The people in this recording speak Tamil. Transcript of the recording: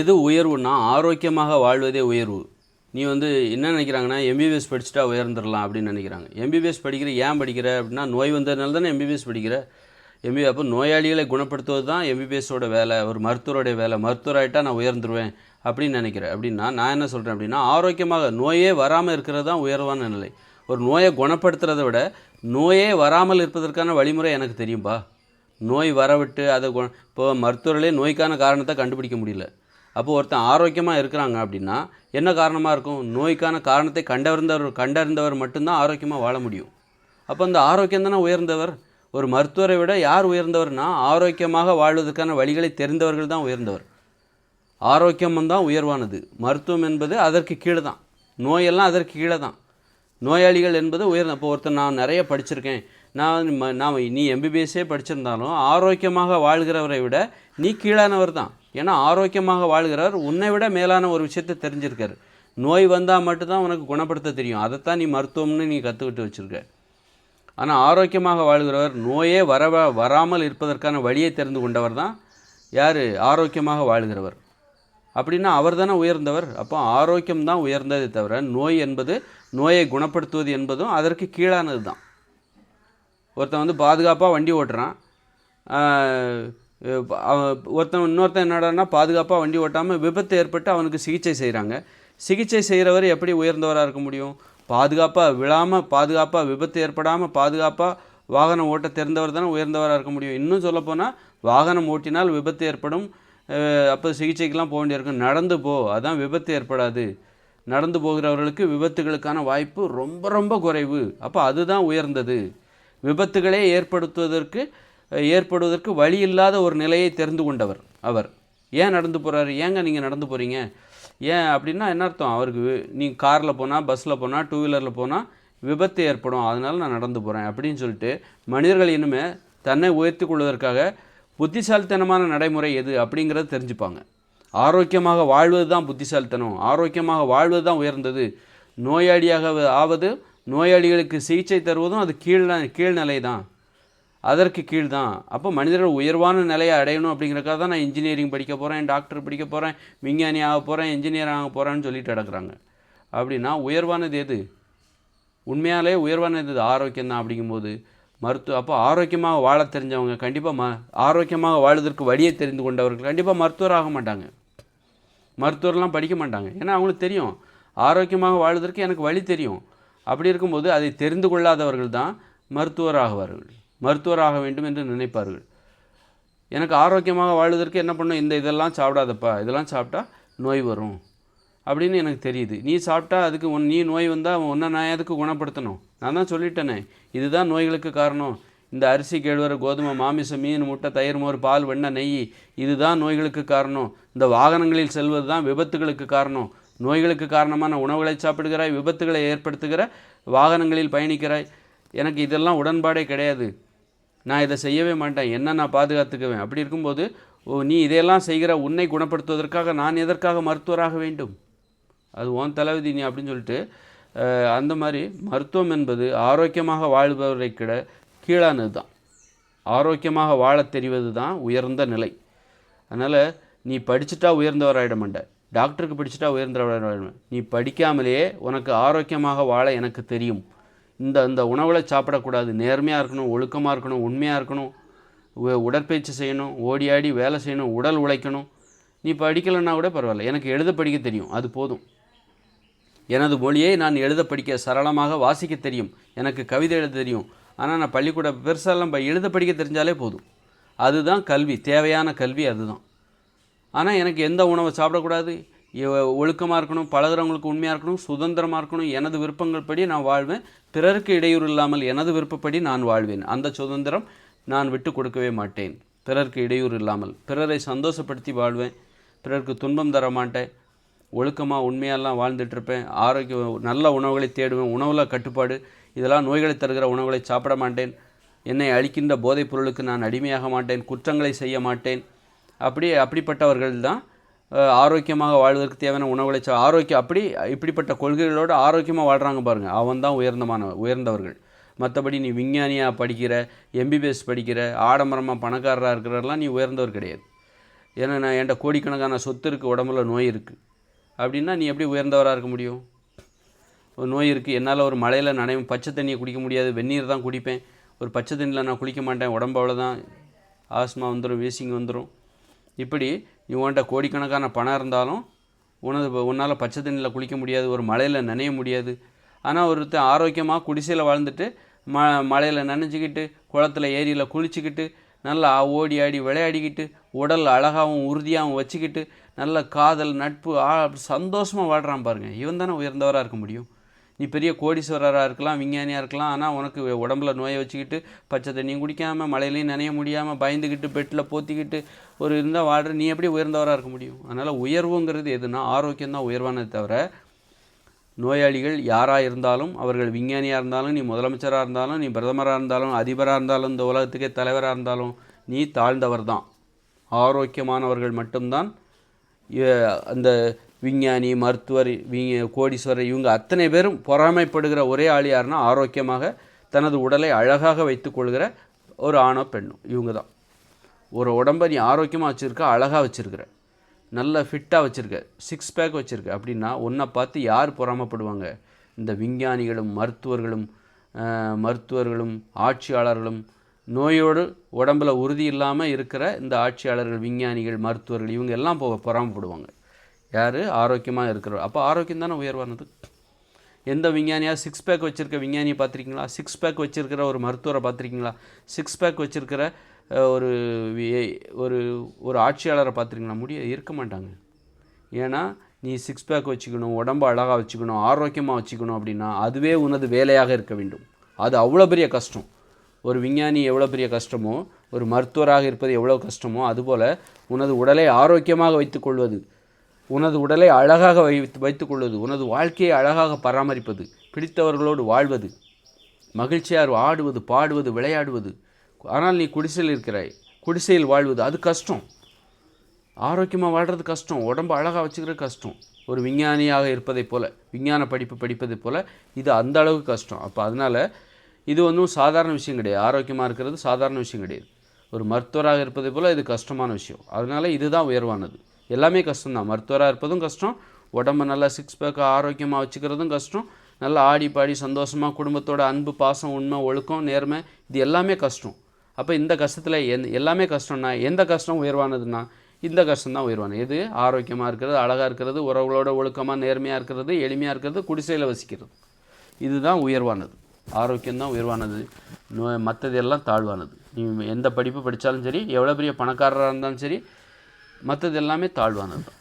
எது உயர்வுன்னா ஆரோக்கியமாக வாழ்வதே உயர்வு. நீ வந்து என்ன நினைக்கிறாங்கன்னா எம்பிபிஎஸ் படிச்சுட்டா உயர்ந்துடலாம் அப்படின்னு நினைக்கிறாங்க. எம்பிபிஎஸ் படிக்கிற ஏன் படிக்கிற அப்படின்னா நோய் வந்ததுனால தானே எம்பிபிஎஸ் படிக்கிற. எம்பி அப்போ நோயாளிகளை குணப்படுத்துவது தான் எம்பிபிஎஸோட வேலை ஒரு மருத்துவருடைய வேலை. மருத்துவர் ஆகிட்டா நான் உயர்ந்துருவேன் அப்படின்னு நினைக்கிறேன் அப்படின்னா நான் என்ன சொல்கிறேன் அப்படின்னா ஆரோக்கியமாக நோயே வராமல் இருக்கிறது தான் உயர்வான நிலை. ஒரு நோயை குணப்படுத்துறதை விட நோயே வராமல் இருப்பதற்கான வழிமுறை எனக்கு தெரியும்பா. நோய் வரவிட்டு அதை குண இப்போ மருத்துவர்களே நோய்க்கான காரணத்தை கண்டுபிடிக்க முடியல. அப்போ ஒருத்தன் ஆரோக்கியமாக இருக்கிறாங்க அப்படின்னா என்ன காரணமாக இருக்கும்? நோய்க்கான காரணத்தை கண்டறிந்தவர் கண்டறிந்தவர் மட்டும்தான் ஆரோக்கியமாக வாழ முடியும். அப்போ அந்த ஆரோக்கியம் தானே உயர்ந்தவர்? ஒரு மருத்துவரை விட யார் உயர்ந்தவர்னா ஆரோக்கியமாக வாழ்வதற்கான வழிகளை தெரிந்தவர்கள் தான் உயர்ந்தவர். ஆரோக்கியம் தான் உயர்வானது. மருத்துவம் என்பது அதற்கு கீழே தான். நோயெல்லாம் அதற்கு கீழே தான். நோயாளிகள் என்பது உயர்ந்த இப்போ ஒருத்தர் நான் நிறைய படிச்சிருக்கேன். நான் நான் நீ எம்பிபிஎஸ்ஸே படிச்சிருந்தாலும் ஆரோக்கியமாக வாழ்கிறவரை விட நீ கீழானவர் தான். ஏன்னா ஆரோக்கியமாக வாழ்கிறவர் உன்னை விட மேலான ஒரு விஷயத்தை தெரிஞ்சிருக்காரு. நோய் வந்தால் மட்டும்தான் உனக்கு குணப்படுத்த தெரியும். அதைத்தான் நீ மருத்துவம்னு நீ கற்றுக்கிட்டு வச்சுருக்க. ஆனால் ஆரோக்கியமாக வாழ்கிறவர் நோயே வர வராமல் இருப்பதற்கான வழியை தெரிந்து கொண்டவர் தான் யார்? ஆரோக்கியமாக வாழ்கிறவர். அப்படின்னா அவர் தானே உயர்ந்தவர். அப்போ ஆரோக்கியம் தான் உயர்ந்ததே தவிர நோய் என்பது நோயை குணப்படுத்துவது என்பதும் அதற்கு கீழானது தான். ஒருத்தன் வந்து பாதுகாப்பாக வண்டி ஓட்டுறான். ஒருத்தன் இன்னொருத்தன் என்னடான்னா பாதுகாப்பாக வண்டி ஓட்டாமல் விபத்து ஏற்பட்டு அவனுக்கு சிகிச்சை செய்கிறாங்க சிகிச்சை செய்கிறவர் எப்படி உயர்ந்தவராக இருக்க முடியும்? பாதுகாப்பாக விழாமல் பாதுகாப்பாக விபத்து ஏற்படாமல் பாதுகாப்பாக வாகனம் ஓட்ட தெரிந்தவர் தானே உயர்ந்தவராக இருக்க முடியும். இன்னும் சொல்லப்போனால் வாகனம் ஓட்டினால் விபத்து ஏற்படும். அப்போ சிகிச்சைக்கெலாம் போக வேண்டியிருக்கும். நடந்து போ அதான் விபத்து ஏற்படாது. நடந்து போகிறவர்களுக்கு விபத்துகளுக்கான வாய்ப்பு ரொம்ப ரொம்ப குறைவு. அப்போ அதுதான் உயர்ந்தது. விபத்துகளே ஏற்படுத்துவதற்கு ஏற்படுவதற்கு வழி இல்லாத ஒரு நிலையை தெரிந்து கொண்டவர் அவர். ஏன் நடந்து போகிறாரு ஏங்க நீங்கள் நடந்து போகிறீங்க ஏன் அப்படின்னா என்ன அர்த்தம்? அவருக்கு நீங்கள் காரில் போனால் பஸ்ஸில் போனால் டூ வீலரில் போனால் விபத்து ஏற்படும். அதனால் நான் நடந்து போகிறேன் அப்படின்னு சொல்லிட்டு மனிதர்கள் இனிமே தன்னை உயர்த்தி கொள்வதற்காக புத்திசாலித்தனமான நடைமுறை எது அப்படிங்கிறத தெரிஞ்சுப்பாங்க. ஆரோக்கியமாக வாழ்வது தான் புத்திசாலித்தனம். ஆரோக்கியமாக வாழ்வது தான் உயர்ந்தது. நோயாளியாக ஆவது நோயாளிகளுக்கு சிகிச்சை தருவதும் அது கீழ் கீழ்நிலை தான் அதற்கு கீழ் தான் அப்போ மனிதர்கள் உயர்வான நிலையை அடையணும் அப்படிங்கிறக்காக தான் நான் இன்ஜினியரிங் படிக்க போகிறேன் டாக்டர் படிக்க போகிறேன் விஞ்ஞானி ஆக போகிறேன் இன்ஜினியர் ஆக போகிறேன்னு சொல்லிட்டு நடக்கிறாங்க. அப்படின்னா உயர்வானது எது? உண்மையாலே உயர்வானது இது ஆரோக்கியம் தான் அப்படிங்கும்போது மருத்துவ அப்போ ஆரோக்கியமாக வாழ தெரிஞ்சவங்க கண்டிப்பாக ம ஆரோக்கியமாக வாழ்வதற்கு வழியை தெரிந்து கொண்டவர்கள் கண்டிப்பாக மருத்துவர் ஆக மாட்டாங்க. மருத்துவர்லாம் படிக்க மாட்டாங்க. ஏன்னா அவங்களுக்கு தெரியும். ஆரோக்கியமாக வாழ்வதற்கு எனக்கு வழி தெரியும். அப்படி இருக்கும்போது அதை தெரிந்து கொள்ளாதவர்கள் தான் மருத்துவர் ஆகுவார்கள். மருத்துவர் ஆக வேண்டும் என்று நினைப்பார்கள். எனக்கு ஆரோக்கியமாக வாழ்வதற்கு என்ன பண்ணும்? இந்த இதெல்லாம் சாப்பிடாதப்பா இதெல்லாம் சாப்பிட்டா நோய் வரும் அப்படின்னு எனக்கு தெரியுது. நீ சாப்பிட்டா அதுக்கு உன் நீ நோய் வந்தால் உன்னை நான் அதுக்கு குணப்படுத்தணும்? நான் தான் சொல்லிட்டேனே. இதுதான் நோய்களுக்கு காரணம். இந்த அரிசி கேழ்வர கோதுமை மாமிசம் மீன் முட்டை தயிர் மோர் பால் வெண்ணெய் நெய் இதுதான் நோய்களுக்கு காரணம். இந்த வாகனங்களில் செல்வது தான் விபத்துகளுக்கு காரணம். நோய்களுக்கு காரணமான உணவுகளை சாப்பிடுகிறாய் விபத்துகளை ஏற்படுத்துகிற வாகனங்களில் பயணிக்கிறாய். எனக்கு இதெல்லாம் உடன்பாடே கிடையாது. நான் இதை செய்யவே மாட்டேன். என்ன நான் பாதுகாத்துக்குவேன்? அப்படி இருக்கும்போது ஓ நீ இதையெல்லாம் செய்கிற உன்னை குணப்படுத்துவதற்காக நான் எதற்காக மருத்துவராக வேண்டும்? அது ஓன் தலைவிதி நீ அப்படின்னு சொல்லிட்டு அந்த மாதிரி மருத்துவம் என்பது ஆரோக்கியமாக வாழ்பவரை கிட கீழானது தான். ஆரோக்கியமாக வாழத் தெரிவது தான் உயர்ந்த நிலை. அதனால் நீ படிச்சுட்டா உயர்ந்தவராயிட மாட்டேன். டாக்டருக்கு படிச்சுட்டா உயர்ந்தவராயிட நீ படிக்காமலேயே உனக்கு ஆரோக்கியமாக வாழ எனக்கு தெரியும். இந்த இந்த உணவில் சாப்பிடக்கூடாது. நேர்மையாக இருக்கணும் ஒழுக்கமாக இருக்கணும் உண்மையாக இருக்கணும். உடற்பயிற்சி செய்யணும் ஓடி ஆடி வேலை செய்யணும் உடல் உழைக்கணும். நீ படிக்கலைன்னா கூட பரவாயில்ல. எனக்கு எழுத படிக்க தெரியும். அது போதும். எனது மொழியை நான் எழுத படிக்க சரளமாக வாசிக்க தெரியும். எனக்கு கவிதை எழுத தெரியும். ஆனால் நான் பள்ளிக்கூட பெருசாலாம் எழுத படிக்க தெரிஞ்சாலே போதும். அதுதான் கல்வி. தேவையான கல்வி அதுதான். ஆனால் எனக்கு எந்த உணவை சாப்பிடக்கூடாது? ஒழுக்கமாக இருக்கணும் பழகிறவங்களுக்கு உண்மையாக இருக்கணும் சுதந்திரமாக இருக்கணும் எனது விருப்பங்கள் படி நான் வாழ்வேன். பிறருக்கு இடையூறு இல்லாமல் எனது விருப்பப்படி நான் வாழ்வேன். அந்த சுதந்திரம் நான் விட்டு கொடுக்கவே மாட்டேன். பிறருக்கு இடையூறு இல்லாமல். பிறரை சந்தோஷப்படுத்தி வாழ்வேன். பிறருக்கு துன்பம் தர மாட்டேன். ஒழுக்கமாக உண்மையெல்லாம் வாழ்ந்துட்டு இருப்பேன் ஆரோக்கிய நல்ல உணவுகளை தேடுவேன். உணவில் கட்டுப்பாடு. இதெல்லாம் நோய்களை தருகிற உணவுகளை சாப்பிட மாட்டேன். என்னை அழிக்கின்ற போதைப் பொருளுக்கு நான் அடிமையாக மாட்டேன். குற்றங்களை செய்ய மாட்டேன். அப்படி அப்படிப்பட்டவர்கள் தான் ஆரோக்கியமாக வாழ்வதற்கு தேவையான உணவுகளை ஆரோக்கியம் அப்படி இப்படிப்பட்ட கொள்கைகளோடு ஆரோக்கியமாக வாழ்கிறாங்க பாருங்கள் அவன் தான் உயர்ந்தமான உயர்ந்தவர்கள். மற்றபடி நீ விஞ்ஞானியாக படிக்கிற எம்பிபிஎஸ் படிக்கிற ஆடம்பரமாக பணக்காரராக இருக்கிறவரெல்லாம் நீ உயர்ந்தவர் கிடையாது. ஏன்னா நான் என்கிட்ட கோடிக்கணக்கான சொத்து இருக்குது உடம்புல நோய் இருக்குது அப்படின்னா நீ எப்படி உயர்ந்தவராக இருக்க முடியும்? ஒரு நோய் இருக்குது என்னால் ஒரு மழையில் நனையும் பச்சை தண்ணியை குடிக்க முடியாது வெந்நீர் தான் குடிப்பேன். ஒரு பச்சை தண்ணியில் நான் குளிக்க மாட்டேன் உடம்பு அவ்வளோதான் ஆஸ்மா வந்துடும் வீசிங் வந்துடும் இப்படி இவன்கிட்ட கோடிக்கணக்கான பணம் இருந்தாலும் உனது உன்னால் பச்சை தண்ணியில் குளிக்க முடியாது ஒரு மழையில் நனைய முடியாது. ஆனால் ஒருத்தன் ஆரோக்கியமாக குடிசையில் வாழ்ந்துட்டு ம மழையில் நனைஞ்சிக்கிட்டு குளத்துல ஏரியில் குளிச்சுக்கிட்டு நல்லா ஓடி ஆடி விளையாடிக்கிட்டு உடல் அழகாகவும் உறுதியாகவும் வச்சுக்கிட்டு நல்ல காதல் நட்பு ஆ சந்தோஷமாக வாழ்கிறான் பாருங்க. இவன் தானே உயர்ந்தவராக இருக்க முடியும்? நீ பெரிய கோடீஸ்வரராக இருக்கலாம் விஞ்ஞானியாக இருக்கலாம் ஆனால் உனக்கு உடம்புல நோயை வச்சுக்கிட்டு பச்சை தண்ணியும் குடிக்காமல் மழையிலையும் நனைய முடியாமல் பயந்துக்கிட்டு பெட்டில் போத்திக்கிட்டு ஒரு இருந்தால் வாழ்கிற நீ எப்படி உயர்ந்தவராக இருக்க முடியும்? அதனால் உயர்வுங்கிறது எதுனா ஆரோக்கியம் தான் உயர்வானது தவிர நோயாளிகள் யாராக இருந்தாலும் அவர்கள் விஞ்ஞானியாக இருந்தாலும் நீ முதலமைச்சராக இருந்தாலும் நீ பிரதமராக இருந்தாலும் அதிபராக இருந்தாலும் இந்த உலகத்துக்கே தலைவராக இருந்தாலும் நீ தாழ்ந்தவர் தான் ஆரோக்கியமானவர்கள் மட்டும்தான் அந்த விஞ்ஞானி மருத்துவர் வி கோடீஸ்வரர் இவங்க அத்தனை பேரும் பொறாமைப்படுகிற ஒரே ஆள் யாருன்னா ஆரோக்கியமாக தனது உடலை அழகாக வைத்துக்கொள்கிற ஒரு ஆணோ பெண்ணும் இவங்க தான். ஒரு உடம்பை நீ ஆரோக்கியமாக வச்சுருக்க அழகாக வச்சுருக்கிற நல்ல ஃபிட்டாக வச்சுருக்க சிக்ஸ் பேக் வச்சுருக்க அப்படின்னா ஒன்றை பார்த்து யார் பொறாமைப்படுவாங்க? இந்த விஞ்ஞானிகளும் மருத்துவர்களும் மருத்துவர்களும் ஆட்சியாளர்களும் நோயோடு உடம்புல உறுதி இல்லாமல் இருக்கிற இந்த ஆட்சியாளர்கள் விஞ்ஞானிகள் மருத்துவர்கள் இவங்க எல்லாம் போக பொறாமைப்படுவாங்க. யார்? ஆரோக்கியமாக இருக்கிறவர் அப்போ ஆரோக்கியம் தானே உயர்வானது எந்த விஞ்ஞானியாக சிக்ஸ் பேக் வச்சுருக்க விஞ்ஞானியை பார்த்துருக்கீங்களா? சிக்ஸ் பேக் வச்சுருக்கிற ஒரு மருத்துவரை பார்த்துருக்கீங்களா? சிக்ஸ் பேக் வச்சுருக்கிற ஒரு ஒரு ஒரு ஆட்சியாளரை பார்த்துருக்கீங்களா? முடிய இருக்க மாட்டாங்க. ஏன்னா நீ சிக்ஸ் பேக் வச்சுக்கணும் உடம்பு அழகாக வச்சுக்கணும் ஆரோக்கியமாக வச்சுக்கணும் அப்படின்னா அதுவே உனது வேலையாக இருக்க வேண்டும். அது அவ்வளோ பெரிய கஷ்டம். ஒரு விஞ்ஞானி எவ்வளோ பெரிய கஷ்டமோ ஒரு மருத்துவராக இருப்பது எவ்வளோ கஷ்டமோ அதுபோல் உனது உடலை ஆரோக்கியமாக வைத்துக்கொள்வது உனது உடலை அழகாக வைத்து வைத்துக்கொள்வது உனது வாழ்க்கையை அழகாக பராமரிப்பது பிடித்தவர்களோடு வாழ்வது மகிழ்ச்சியார் ஆடுவது பாடுவது விளையாடுவது. ஆனால் நீ குடிசையில் இருக்கிறாய். குடிசையில் வாழ்வது அது கஷ்டம். ஆரோக்கியமாக வாழ்கிறது கஷ்டம். உடம்பு அழகாக வச்சுக்கிறது கஷ்டம். ஒரு விஞ்ஞானியாக இருப்பதைப் போல் விஞ்ஞான படிப்பு படிப்பதைப் போல் இது அந்த அளவுக்கு கஷ்டம். அப்போ அதனால் இது ஒன்றும் சாதாரண விஷயம் கிடையாது. ஆரோக்கியமாக இருக்கிறது சாதாரண விஷயம் கிடையாது. ஒரு மருத்துவராக இருப்பதை போல் இது கஷ்டமான விஷயம். அதனால் இதுதான் உயர்வானது. எல்லாமே கஷ்டம் தான் மருத்துவராக இருப்பதும் கஷ்டம். உடம்பு நல்லா சிக்ஸ் பேக்கை ஆரோக்கியமாக வச்சுக்கிறதும் கஷ்டம். நல்லா ஆடி பாடி சந்தோஷமாக குடும்பத்தோட அன்பு பாசம் உண்மை ஒழுக்கம் நேர்மை இது எல்லாமே கஷ்டம். அப்போ இந்த கஷ்டத்தில் எந் எல்லாமே கஷ்டம்னா எந்த கஷ்டம் உயர்வானதுன்னா இந்த கஷ்டம் தான் உயர்வானது. எது? ஆரோக்கியமாக இருக்கிறது அழகாக இருக்கிறது உறவுகளோட ஒழுக்கமாக நேர்மையாக இருக்கிறது எளிமையாக இருக்கிறது குடிசையில் வசிக்கிறது. இதுதான் உயர்வானது. ஆரோக்கியம் தான் உயர்வானது. நோ மற்றது எல்லாம் தாழ்வானது. நீ எந்த படிப்பு படித்தாலும் சரி எவ்வளோ பெரிய பணக்காரராக இருந்தாலும் சரி மற்றது எல்லாமே தாழ்வானது தான்